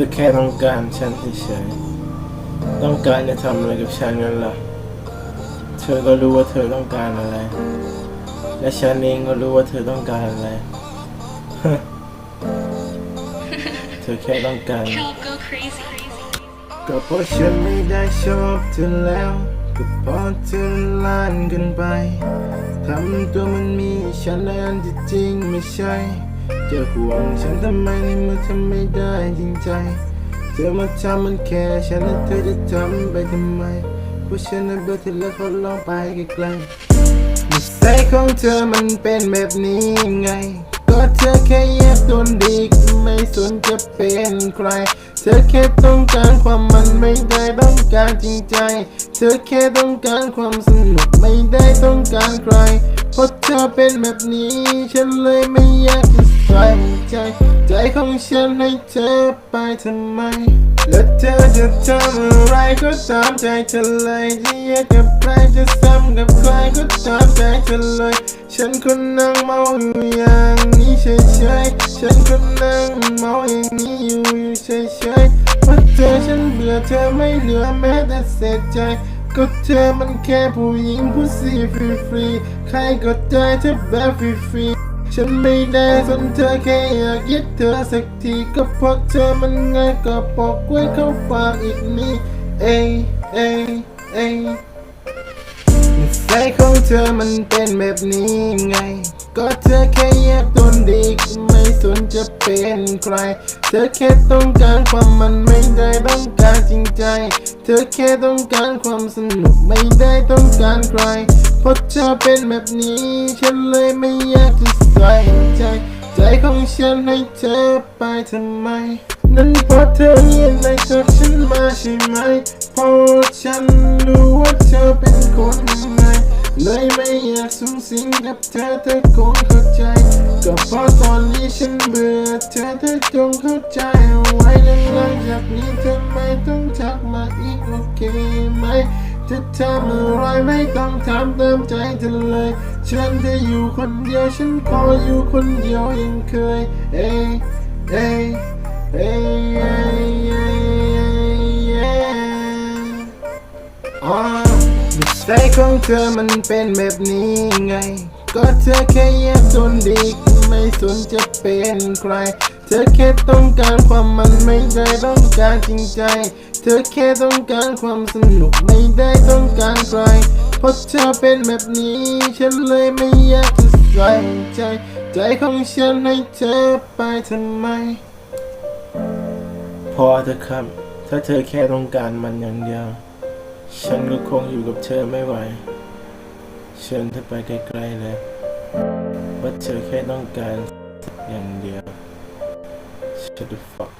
ธอแค่ต้องการฉันเฉยๆต้องการจะทำอะไรกับฉันนั่นล่ะ เธอก็รู้ว่าเธอต้องการอะไร และฉันเองก็รู้ว่าเธอต้องการอะไร เธอแค่ต้องการ Kelp go crazy. ก็เพราะฉันไม่ได้ชอบเธอแล้ว ก็เพราะเธอล้านเกันไปทำตัวมันมีฉันและอันที่จริงไม่ใช่ จะห่วงฉันทำไมในเมื่อทำไม่ได้จริงใจ เธอมาทำมันแค่ฉันและเธอจะทำไปทำไมเพราะฉันนั้นเบื่อเธอแล้วเขาลองไปไกลๆนิสัยของเธอมันเป็นแบบนี้ไง ก็เธอแค่แยกตัวดีไม่สนจะเป็นใคร เธอแค่ต้องการความมันไม่ได้ต้องการจริงใจ เธอแค่ต้องการความสนุกไม่ได้ต้องการใคร ราะเธอเป็นแบบนี้ ฉันเลยไม่อยากจะใส่ใจ ใจของฉันให้เธอไปทำไม และเธอจะทำอะไรก็ตามใจเธอเลยจะแยกกับใครจะซ้ำกับใครก็ตามใจเธอเลย ฉันคนนั่งเมาอยู่อย่างนี้เฉยๆฉันคนนั่งเมาอย่างนี้อยู่อยู่เฉยๆเพราะเธอฉันเบื่อเธอไม่เหลือแม้แต่เศษใจ ก็เธอมันแค่ผู้หญิงผู้ซีฟรีๆใครก็ได้เธอแบบฟรีๆฉันไม่ได้สนเธอแค่อยากยึดเธอสักทีก็เพราะเธอมันง่ายก็ปอกไว้เข้าปากอีกนี้เอยเอยเอ้ย ของเธอมันเป็นแบบนี้ไง ก็เธอแค่แยกตนดีไม่สนจะเป็นใคร เธอแค่ต้องการความมันไม่ได้ต้องการจริงใจ เธอแค่ต้องการความสนุกไม่ได้ต้องการใคร เพราะเธอเป็นแบบนี้ ฉันเลยไม่อยากจะใส่ใจ ใจของฉันให้เธอไปทำไมนั่นเพราะเธอเงียบในกับฉันมาใช่ไหมเพราะฉันรู้ว่าเธอเป็นคน เลยไม่อยากสูงสิงกับเธอเธอคงเข้าใจ ก็เพราะตอนนี้ฉันเบื่อเธอเธอจงเข้าใจเอาไว้และหลังจากนี้เธอไม่ต้องทักมาอีกโอเคไหมจะทำอะไรไม่ต้องทำตามใจเธอเลย ฉันจะอยู่คนเดียวฉันขออยู่คนเดียวยังเคย เอ้เอ้เอ้ นิสัยของเธอมันเป็นแบบนี้ไง ก็เธอแค่แยกส่วนดีไม่สนจะเป็นใคร เธอแค่ต้องการความมันไม่ได้ต้องการจริงใจ เธอแค่ต้องการความสนุกไม่ได้ต้องการใคร เพราะเธอเป็นแบบนี้ ฉันเลยไม่อยากจะใส่ใจ ใจของฉันให้เธอไปทำไม พอเธอครับ ถ้าเธอแค่ต้องการมันอย่างเดียว ฉันก็คงอยู่กับเธอไม่ไหว เชิญเธอไปไกลๆเลยว่าเธอแค่ต้องการอย่างเดียว Shut the fuck